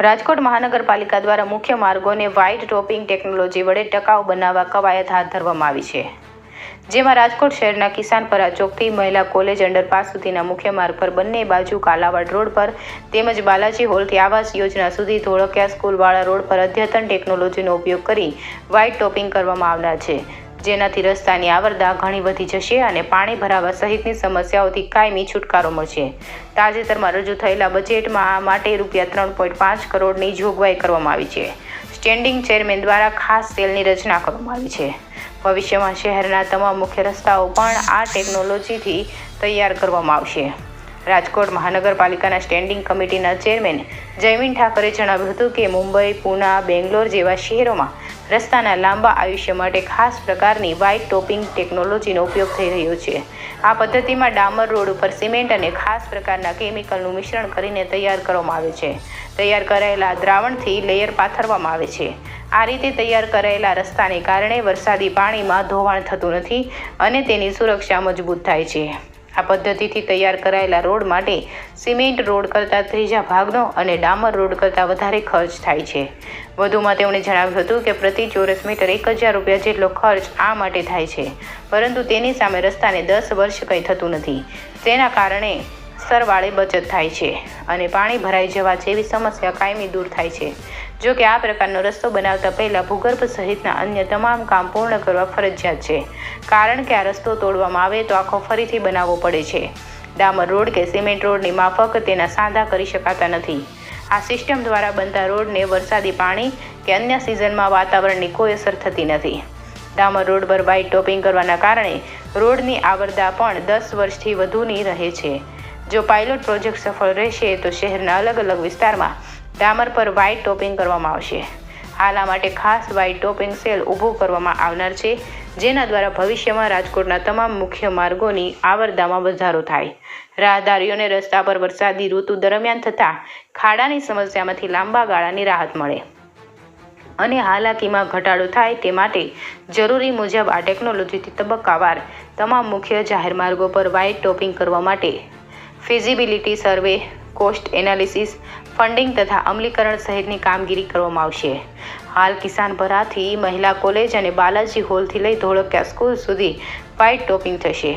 રાજકોટ મહાનગરપાલિકા દ્વારા મુખ્ય માર્ગોને વ્હાઇટ ટોપિંગ ટેકનોલોજી વડે ટકાઉ બનાવવા કવાયત હાથ ધરવામાં આવી છે. જેમાં રાજકોટ શહેરના કિસાનપરા ચોકથી મહિલા કોલેજ અંડરપાસ સુધીના મુખ્ય માર્ગ પર બંને બાજુ કાલાવાડ રોડ પર તેમજ બાલાજી હોલથી આવાસ યોજના સુધી ધોળકિયા સ્કૂલવાળા રોડ પર અદ્યતન ટેકનોલોજીનો ઉપયોગ કરી વ્હાઇટ ટોપિંગ કરવામાં આવનાર છે. જેનાથી રસ્તાની આવરદા ઘણી વધી જશે અને પાણી ભરાવા સહિતની સમસ્યાઓથી કાયમી છુટકારો મળશે. તાજેતરમાં રજૂ થયેલા બજેટમાં આ માટે રૂપિયા ત્રણ પોઈન્ટ પાંચ કરોડની જોગવાઈ કરવામાં આવી છે. સ્ટેન્ડિંગ ચેરમેન દ્વારા ખાસ સેલની રચના કરવામાં આવી છે. ભવિષ્યમાં શહેરના તમામ મુખ્ય રસ્તાઓ પણ આ ટેકનોલોજીથી તૈયાર કરવામાં આવશે. રાજકોટ મહાનગરપાલિકાના સ્ટેન્ડિંગ કમિટીના ચેરમેન જયમીન ઠાકરે જણાવ્યું હતું કે મુંબઈ, પુના, બેંગ્લોર જેવા શહેરોમાં રસ્તાના લાંબા આયુષ્ય માટે ખાસ પ્રકારની વ્હાઇટ ટોપિંગ ટેકનોલોજીનો ઉપયોગ થઈ રહ્યો છે. આ પદ્ધતિમાં ડામર રોડ ઉપર સિમેન્ટ અને ખાસ પ્રકારના કેમિકલનું મિશ્રણ કરીને તૈયાર કરવામાં આવે છે. તૈયાર કરાયેલા દ્રાવણથી લેયર પાથરવામાં આવે છે. આ રીતે તૈયાર કરાયેલા રસ્તાને કારણે વરસાદી પાણીમાં ધોવાણ થતું નથી અને તેની સુરક્ષા મજબૂત થાય છે. આ પદ્ધતિથી તૈયાર કરાયેલા રોડ માટે સિમેન્ટ રોડ કરતાં ત્રીજા ભાગનો અને ડામર રોડ કરતાં વધારે ખર્ચ થાય છે. વધુમાં તેમણે જણાવ્યું હતું કે પ્રતિ ચોરસ મીટર એક હજાર રૂપિયા જેટલો ખર્ચ આ માટે થાય છે. પરંતુ તેની સામે રસ્તાને દસ વર્ષ કંઈ થતું નથી. તેના કારણે સરવાળે બચત થાય છે અને પાણી ભરાઈ જવા જેવી સમસ્યા કાયમી દૂર થાય છે. જો કે આ પ્રકારનો રસ્તો બનાવતા પહેલાં ભૂગર્ભ સહિતના અન્ય તમામ કામ પૂર્ણ કરવા ફરજિયાત છે. કારણ કે આ રસ્તો તોડવામાં આવે તો આખો ફરીથી બનાવવો પડે છે. ડામર રોડ કે સિમેન્ટ રોડની માફક તેના સાંધા કરી શકાતા નથી. આ સિસ્ટમ દ્વારા બનતા રોડને વરસાદી પાણી કે અન્ય સિઝનમાં વાતાવરણની કોઈ અસર થતી નથી. ડામર રોડ પર વ્હાઇટ ટોપિંગ કરવાના કારણે રોડની આવરદા પણ દસ વર્ષથી વધુની રહે છે. જો પાયલોટ પ્રોજેક્ટ સફળ રહેશે તો શહેરના અલગ અલગ વિસ્તારમાં ડામર પર વ્હાઇટ ટોપિંગ કરવામાં આવશે. હાલ માટે ખાસ વ્હાઇટ ટોપિંગ સેલ ઊભું કરવામાં આવનાર છે, જેના દ્વારા ભવિષ્યમાં રાજકોટના તમામ મુખ્ય માર્ગોની આવરદામાં વધારો થાય. રાહદારીઓને રસ્તા પર વરસાદી ઋતુ દરમિયાન થતાં ખાડાની સમસ્યામાંથી લાંબા ગાળાની રાહત મળે. અને હાલાકીમાં ઘટાડો થાય તે માટે જરૂરી મુજબ આ ટેકનોલોજીથી તબક્કાવાર તમામ મુખ્ય જાહેર માર્ગો પર વ્હાઇટ ટોપિંગ કરવા માટે feasibility survey cost analysis, funding તથા અમલીકરણ સહિતની કામગીરી કરવામાં આવશે. હાલ કિસાનપરાથી મહિલા કોલેજ અને બાલાજી હોલથી લઈ ધોળકિયા સ્કૂલ સુધી વ્હાઇટ ટોપિંગ થશે.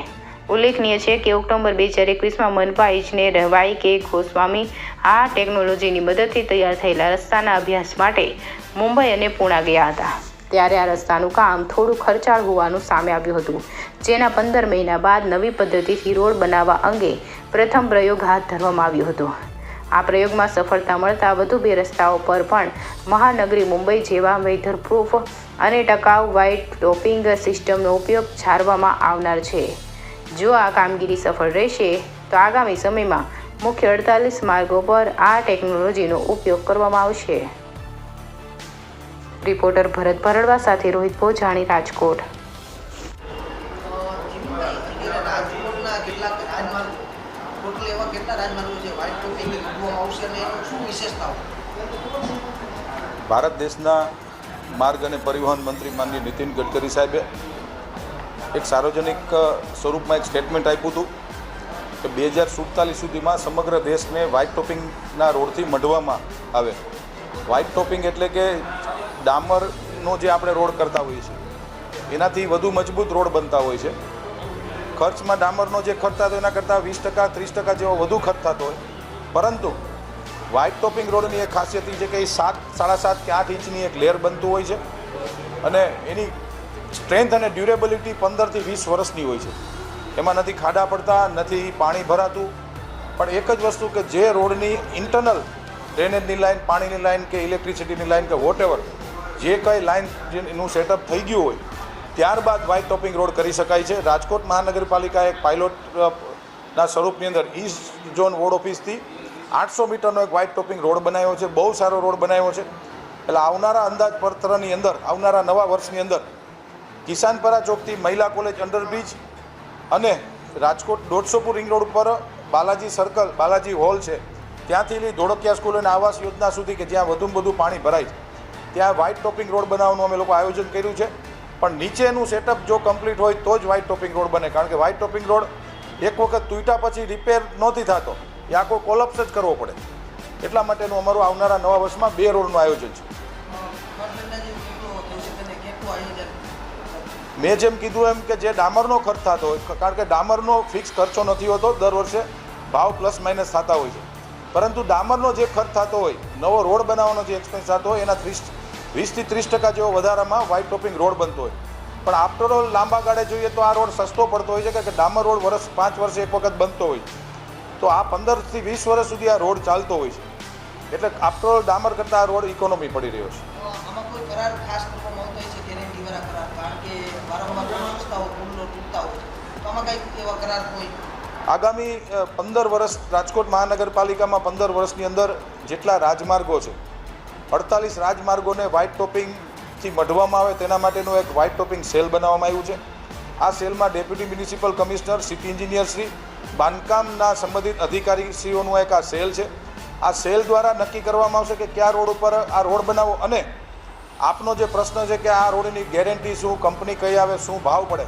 ઉલ્લેખનીય છે કે ઓક્ટોબર બે હજાર એકવીસમાં મનપા ઇજનેર વાય કે ગોસ્વામી આ ટેકનોલોજીની મદદથી તૈયાર થયેલા રસ્તાના અભ્યાસ માટે મુંબઈ અને પૂણા ગયા હતા. ત્યારે આ રસ્તાનું કામ થોડું ખર્ચાળ હોવાનું સામે આવ્યું હતું. જેના પંદર મહિના બાદ નવી પદ્ધતિથી રોડ બનાવવા અંગે પ્રથમ પ્રયોગ હાથ ધરવામાં આવ્યો હતો. આ પ્રયોગમાં સફળતા મળતા વધુ બે રસ્તાઓ પર પણ મહાનગરી મુંબઈ જેવા વેધર પ્રૂફ અને ટકાઉ વ્હાઇટ ટોપિંગ સિસ્ટમનો ઉપયોગ છારવામાં આવનાર છે. જો આ કામગીરી સફળ રહેશે, તો આગામી સમયમાં મુખ્ય અડતાલીસ માર્ગો પર આ ટેકનોલોજીનો ઉપયોગ કરવામાં આવશે. રિપોર્ટર ભરત ભરડવા સાથે રોહિત ભોજાણી, રાજકોટ. ભારત દેશના માર્ગ અને પરિવહન મંત્રી માનની નીતિન ગડકરી સાહેબે એક સાર્વજનિક સ્વરૂપમાં એક સ્ટેટમેન્ટ આપ્યું હતું કે બે હજાર સુડતાલીસ સુધીમાં સમગ્ર દેશને વ્હાઇટ ટોપિંગના રોડથી મઢવામાં આવે. વ્હાઇટ ટોપિંગ એટલે કે ડામરનો જે આપણે રોડ કરતા હોઈએ છીએ, એનાથી વધુ મજબૂત રોડ બનતા હોય છે. ખર્ચમાં ડામરનો જે ખર્ચ થતો એના કરતાં વીસ ટકા, ત્રીસ ટકા જેવો વધુ ખર્ચ થતો હોય. પરંતુ વ્હાઇટ ટોપિંગ રોડની એક ખાસિયત એ છે કે એ સાત, સાડા સાત કે આઠ ઇંચની એક લેયર બનતું હોય છે અને એની સ્ટ્રેન્થ અને ડ્યુરેબિલિટી પંદરથી વીસ વર્ષની હોય છે. એમાં નથી ખાડા પડતા, નથી પાણી ભરાતું. પણ એક જ વસ્તુ કે જે રોડની ઇન્ટરનલ ડ્રેનેજની લાઇન પાણીની લાઇન કે ઇલેક્ટ્રિસિટીની લાઇન કે વોટ જે કંઈ લાઇન એનું સેટઅપ થઈ ગયું હોય, ત્યારબાદ વ્હાઇટ ટોપિંગ રોડ કરી શકાય છે. રાજકોટ મહાનગરપાલિકા એક પાયલોટ ના સ્વરૂપની અંદર ઈસ્ટ ઝોન વોર્ડ ઓફિસથી આઠસો મીટરનો એક વ્હાઇટ ટોપિંગ રોડ બનાવ્યો છે. બહુ સારો રોડ બનાવ્યો છે. એટલે આવનારા અંદાજપત્રની અંદર, આવનારા નવા વર્ષની અંદર, કિસાનપરા ચોકથી મહિલા કોલેજ અંડરબ્રિજ અને રાજકોટ દોઢસોપુર રિંગ રોડ ઉપર બાલાજી સર્કલ બાલાજી હોલ છે. ત્યાંથી લઈ ધોળકિયા સ્કૂલ અને આવાસ યોજના સુધી કે જ્યાં વધુમાં વધુ પાણી ભરાય છે. ત્યાં વ્હાઇટ ટોપિંગ રોડ બનાવવાનું અમે લોકો આયોજન કર્યું છે. પણ નીચેનું સેટઅપ જો કમ્પ્લીટ હોય તો જ વ્હાઇટ ટોપિંગ રોડ બને. કારણ કે વ્હાઇટ ટોપિંગ રોડ એક વખત તૂટ્યા પછી રિપેર નહોતી થતો. એ આખો કોલપ્સ જ કરવો પડે. એટલા માટેનું અમારું આવનારા નવા વર્ષમાં બે રોડનું આયોજન છે. મેં જેમ કીધું એમ કે જે ડામરનો ખર્ચ થતો હોય કારણ કે ડામરનો ફિક્સ ખર્ચો નથી હોતો, દર વર્ષે ભાવ પ્લસ માઇનસ થતા હોય છે. પરંતુ ડામરનો જે ખર્ચ થતો હોય, નવો રોડ બનાવવાનો જે એક્સપેન્સ થતો હોય, એના ત્રીસ વીસથી ત્રીસ ટકા જેવો વધારામાં વ્હાઇટ ટોપિંગ રોડ બનતો હોય. પણ આફ્ટર ઓલ લાંબા ગાળે જોઈએ તો આ રોડ સસ્તો પડતો હોય છે કારણ કે ડામર રોડ વર્ષ પાંચ વર્ષે એક વખત બનતો હોય તો આ પંદરથી વીસ વર્ષ સુધી આ રોડ ચાલતો હોય છે. એટલે આફ્ટર ઓલ ડામર કરતાં આ રોડ ઇકોનોમી પડી રહ્યો છે. આગામી પંદર વર્ષ રાજકોટ મહાનગરપાલિકામાં પંદર વર્ષની અંદર જેટલા રાજમાર્ગો છે અડતાલીસ રાજમાર્ગોને વ્હાઇટ ટોપિંગથી મઢવામાં આવે, તેના માટેનું એક વ્હાઇટ ટોપિંગ સેલ બનાવવામાં આવ્યું છે. આ સેલમાં deputy municipal commissioner city engineer Shri બાંધકામના સંબંધિત અધિકારીશ્રીઓનું એક આ સેલ છે. આ સેલ દ્વારા નક્કી કરવામાં આવશે કે કયા રોડ ઉપર આ રોડ બનાવો અને આપનો જે પ્રશ્ન છે કે આ રોડની ગેરંટી શું કંપની કઈ આવે, શું ભાવ પડે?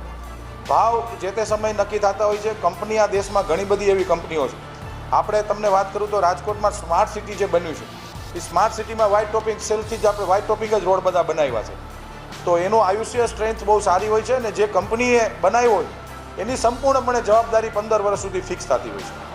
ભાવ જે તે સમયે નક્કી થતા હોય છે કંપની આ દેશમાં ઘણી બધી એવી કંપનીઓ છે. આપણે તમને વાત કરું તો રાજકોટમાં સ્માર્ટ સિટી જે બન્યું છે એ સ્માર્ટ સિટીમાં વ્હાઇટ ટોપિંગ સેલથી જ આપણે વ્હાઇટ ટોપિંગ જ રોડ બધા બનાવ્યા છે. તો એનો આયુષ્ય સ્ટ્રેન્થ બહુ સારી હોય છે અને જે કંપનીએ બનાવ્યો હોય, એની સંપૂર્ણપણે જવાબદારી પંદર વર્ષ સુધી ફિક્સ થતી હોય છે.